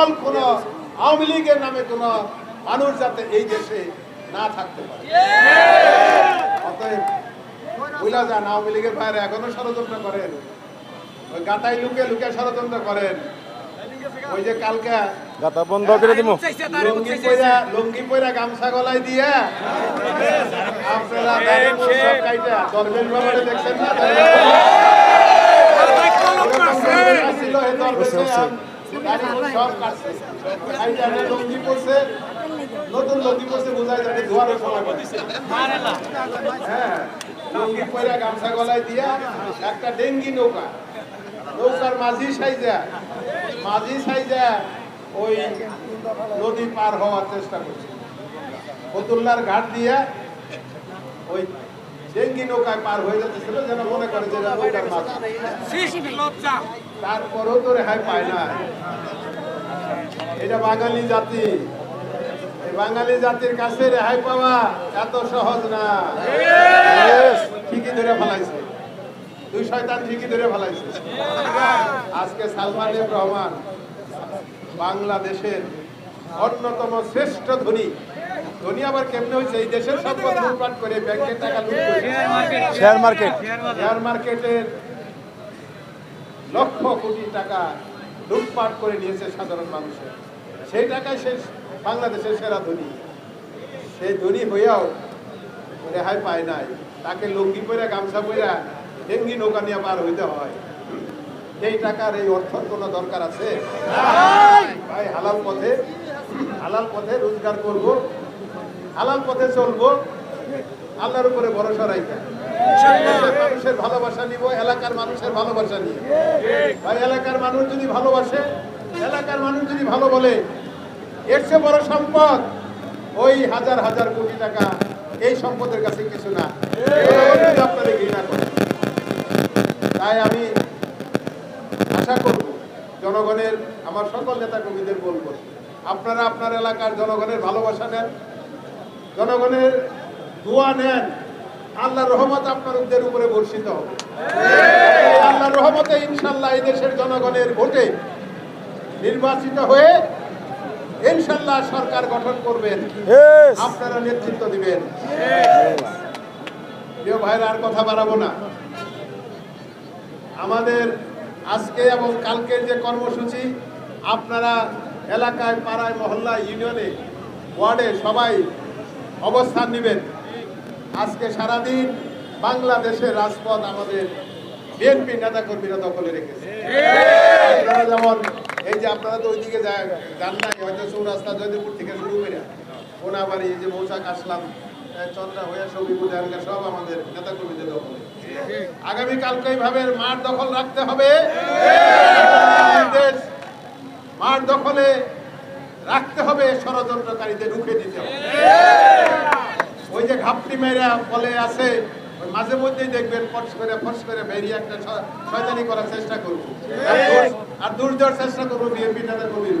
দল কোন আওয়ামী লীগের নামে কোন মানুষ যাতে এই দেশে না থাকতে পারে অতএব বুঝলা যান আওয়ামী লীগের বাইরে এখনও ষড়যন্ত্র করেন ওই গাতাই লুকে লুকে ষড়যন্ত্র করেন ওই যে কালকে গাতা বন্ধ করে দিব লুঙ্গি পয়রা লুঙ্গি পয়রা গামছা গলায় দিয়ে আপনারা দাঁড়িয়ে সব কাইটা দরবেশ বাবারে দেখছেন না নতুন দিয়া একটা ডেঙ্গি নৌকা নৌকার মাঝি সাইজা মাঝি সাইজা ওই নদী পার হওয়ার চেষ্টা করছে। ফতুল্লার ঘাট দিয়া ওই ডেঙ্গি নৌকায় পার হয়ে যাচ্ছিল যেন মনে করে যে তারপরও তো রেহাই পায় না। এটা বাঙালি জাতি। বাঙালি জাতির কাছে রেহাই পাওয়া এত সহজ না। ঠিকই ধরে ফেলাইছে। দুই শয়তান ঠিকই ধরে ফেলাইছে। আজকে সালমান রহমান বাংলাদেশের অন্যতম শ্রেষ্ঠ ধনী। ধনী আবার কেমনে হয়েছে? এই দেশের সম্পদ লুটপাট করে ব্যাংকের টাকা লুট করে। শেয়ার মার্কেট শেয়ার মার্কেটের লক্ষ কোটি টাকা লুটপাট করে নিয়েছে সাধারণ মানুষের সেই টাকায় সে বাংলাদেশের সেরা ধনী। সেই ধনী হইয়াও রেহাই পায় নাই। তাকে লুঙ্গি পরে গামছা পরে ডেঙ্গি নৌকা নিয়ে পার হইতে হয়। এই টাকার এই অর্থর কোনো দরকার আছে? ভাই হালাল পথে হালাল পথে রোজগার করব হালাল পথে চলবো আল্লাহর উপরে ভরসা মানুষের ভালোবাসা নিব এলাকার মানুষের ভালোবাসা নিয়ে। ভাই এলাকার মানুষ যদি ভালোবাসে এলাকার মানুষ যদি ভালো বলে এর চেয়ে বড় সম্পদ ওই হাজার হাজার কোটি টাকা এই সম্পদের কাছে কিছু না। আপনারা ঘৃণা তাই আমি আশা করব জনগণের আমার সকল নেতা কর্মীদের বলব আপনারা আপনার এলাকার জনগণের ভালোবাসা নেন জনগণের দোয়া নেন আল্লাহ রহমত আপনাদের উপরে বর্ষিত হবে এই রহমতে ইনশাল্লাহ এই দেশের জনগণের ভোটে নির্বাচিত হয়ে ইনশাল্লাহ সরকার গঠন করবেন। আপনারা নেতৃত্ব দিবেন। প্রিয় ভাইরা আর কথা বাড়াবো না। আমাদের আজকে এবং কালকের যে কর্মসূচি আপনারা এলাকায় পাড়ায় মহল্লা ইউনিয়নে ওয়ার্ডে সবাই অবস্থান নেবেন। আজকে সারাদিন বাংলাদেশের রাজপথ আমাদের বিএনপি নেতাকর্মীরা দখলে রেখেছে। আপনারা যেমন এই যে আপনারা তো ওইদিকে যান না হয়তো চৌরাস্তা জয়দেবপুর থেকে শুরু করে কোনাবাড়ি এই যে মৌসাক আসলাম চন্দ্রা হয়ে সবিপুর এলাকা সব আমাদের নেতাকর্মীদের দখলে। আগামীকালকে এইভাবে মাঠ দখল রাখতে হবে। দেশ মাঠ দখলে রাখতে হবে ষড়যন্ত্রকারীদের রুখে দিতে হবে। ওই যে ঘাপটি মেয়েরা বলে আছে ওই মাঝে মধ্যেই দেখবেন ফর্স করে ফস করে বেরিয়ে একটা শয়তানি করার চেষ্টা করব। আর দূর- দেওয়ার চেষ্টা করব বিএনপি নেতা কবির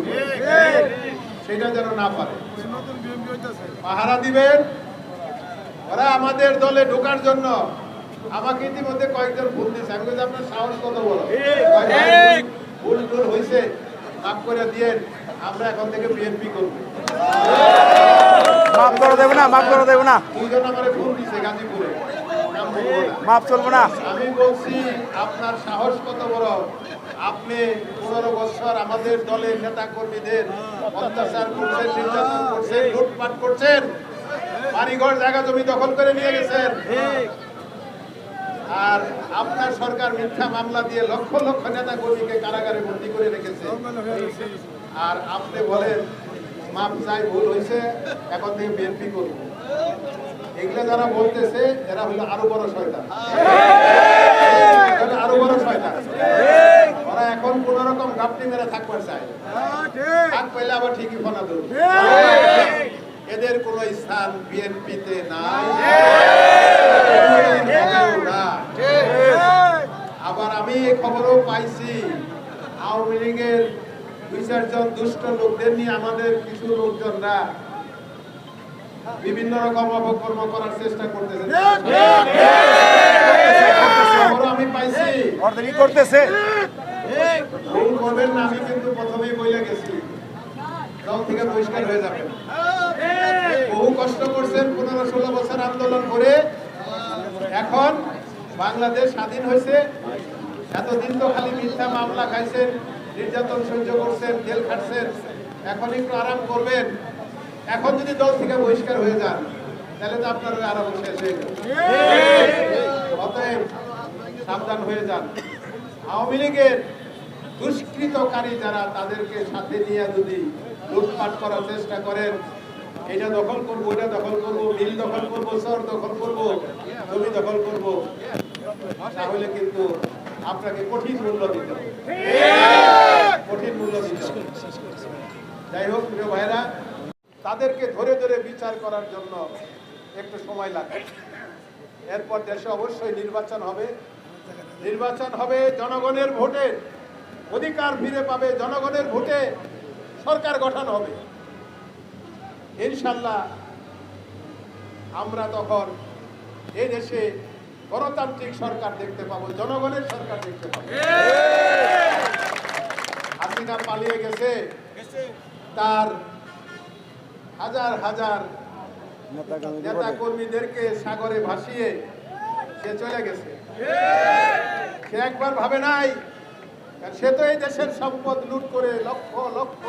সেটা যেন না পারে। পাহারা দিবেন ওরা আমাদের দলে ঢোকার জন্য। আমাকে ইতিমধ্যে কয়েকজন ভুল দিয়েছে। আমি আপনার সাহস কত কয় ভুল টুল হয়েছে মাফ করে দিয়েন আমরা এখন থেকে বিএনপি করব। মাফ করে দেব না মাফ করে দেব না। দুইজন আমার ফোন দিছে গাজীপুরে। মাফ চলবো না। আমি বলছি আপনার সাহস কত বড়? আপনি পনেরো বছর আমাদের দলের নেতা কর্মীদের অত্যাচার করছেন নির্যাতন করছেন লুটপাট করছেন বাড়িঘর জায়গা জমি দখল করে নিয়ে গেছেন। আর আপনার সরকার মিথ্যা মামলা দিয়ে লক্ষ লক্ষ নেতা কর্মীকে কারাগারে বন্দী করে রেখেছে। আর আপনি বলেন মাপ চাই ভুল হয়েছে এখন থেকে বিএনপি করব এগুলো যারা বলতেছে এরা হলো আরও বড় শয়তান। আরও বড় শয়তান। ওরা এখন কোন রকম গাপটি মেরে থাকবার চায়। থাক পেলে আবার ঠিকই ফোনা দেব এদের কোন স্থান বিএনপিতে নাই। না। আবার আমি খবরও পাইছি আওয়ামী লীগের দুই চারজন দুষ্ট লোকদের নিয়ে আমাদের কিছু লোকজনরা বিভিন্ন রকম অপকর্ম করার চেষ্টা করতেছে। আমি পাইছি। করতেছে। ভুল করবেন না আমি কিন্তু প্রথমেই বলে গেছি। দল থেকে বহিষ্কার হয়ে যাবেন বহু কষ্ট করছেন পনেরো ষোলো বছর আন্দোলন করে। এখন বাংলাদেশ স্বাধীন হয়েছে। এতদিন তো খালি মিথ্যা মামলা খাইছেন, নির্যাতন সহ্য করছেন, জেল খাটছেন, এখন একটু আরাম করবেন। এখন যদি দল থেকে বহিষ্কার হয়ে যান, তাহলে তো আপনার ওই আরাম শেষ হয়ে যাবে। অতএব সাবধান হয়ে যান। আওয়ামী লীগের দুষ্কৃতকারী যারা, তাদেরকে সাথে নিয়ে যদি লুটপাট করার চেষ্টা করেন, এটা দখল করব এটা দখল করব মিল দখল করব শহর দখল করব, জমি দখল করব। তাহলে কিন্তু আপনাকে কঠিন মূল্য দিতে কঠিন মূল্য দিতে যাই হোক, প্রিয় ভাইরা তাদেরকে ধরে ধরে বিচার করার জন্য একটু সময় লাগে এরপর দেশে অবশ্যই নির্বাচন হবে। নির্বাচন হবে জনগণের ভোটে। অধিকার ফিরে পাবে জনগণের ভোটে। সরকার গঠন হবে। ইনশাল্লাহ আমরা তখন এই দেশে গণতান্ত্রিক সরকার দেখতে পাবো জনগণের সরকার দেখতে পাবো। হাসিনা পালিয়ে গেছে। তার হাজার হাজার নেতা কর্মীদেরকে সাগরে ভাসিয়ে সে চলে গেছে। সে একবার ভাবে নাই সে তো এই দেশের সম্পদ লুট করে লক্ষ লক্ষ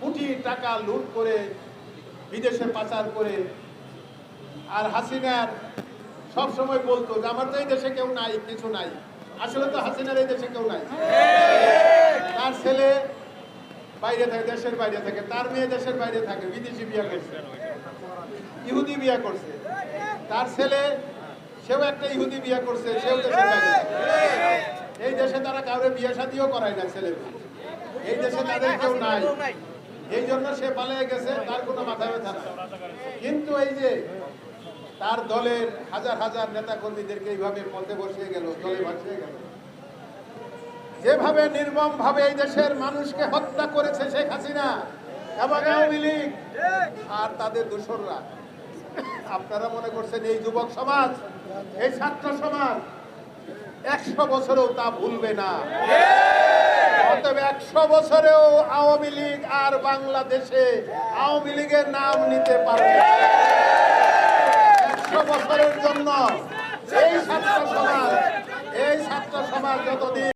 কোটি টাকা লুট করে বিদেশে পাচার করে আর হাসিনার সব সময় বলতো যে আমার তো এই দেশে কেউ নাই, কিছু নাই। আসলে তো হাসিনার এই দেশে কেউ নাই। তার ছেলে বাইরে থাকে, দেশের বাইরে থাকে, তার মেয়ে দেশের বাইরে থাকে, বিদেশি বিয়ে করছে, ইহুদি বিয়ে করছে। তার ছেলে, সেও একটা ইহুদি বিয়ে করছে, সেও দেশের বাইরে এই দেশে তারা কাউরে বিয়ে শাদিও করায় না ছেলে এই দেশে তাদের কেউ নাই। এই জন্য সে পালিয়ে গেছে, তার কোনো মাথা ব্যথা নাই। কিন্তু এই যে তার দলের হাজার হাজার নেতা কর্মীদেরকে এইভাবে পথে বসিয়ে গেল দলে ভাসিয়ে গেল। যেভাবে নির্মম ভাবে এই দেশের মানুষকে হত্যা করেছে শেখ হাসিনা এবং আওয়ামী লীগ আর তাদের দোসররা। আপনারা মনে করছেন এই যুবক সমাজ এই ছাত্র সমাজ একশো বছরেও তা ভুলবে না। অতএব একশো বছরেও আওয়ামী লীগ আর বাংলাদেশে আওয়ামী লীগের নাম নিতে পারবে। একশো বছরের জন্য এই ছাত্র সমাজ এই ছাত্র সমাজ যতদিন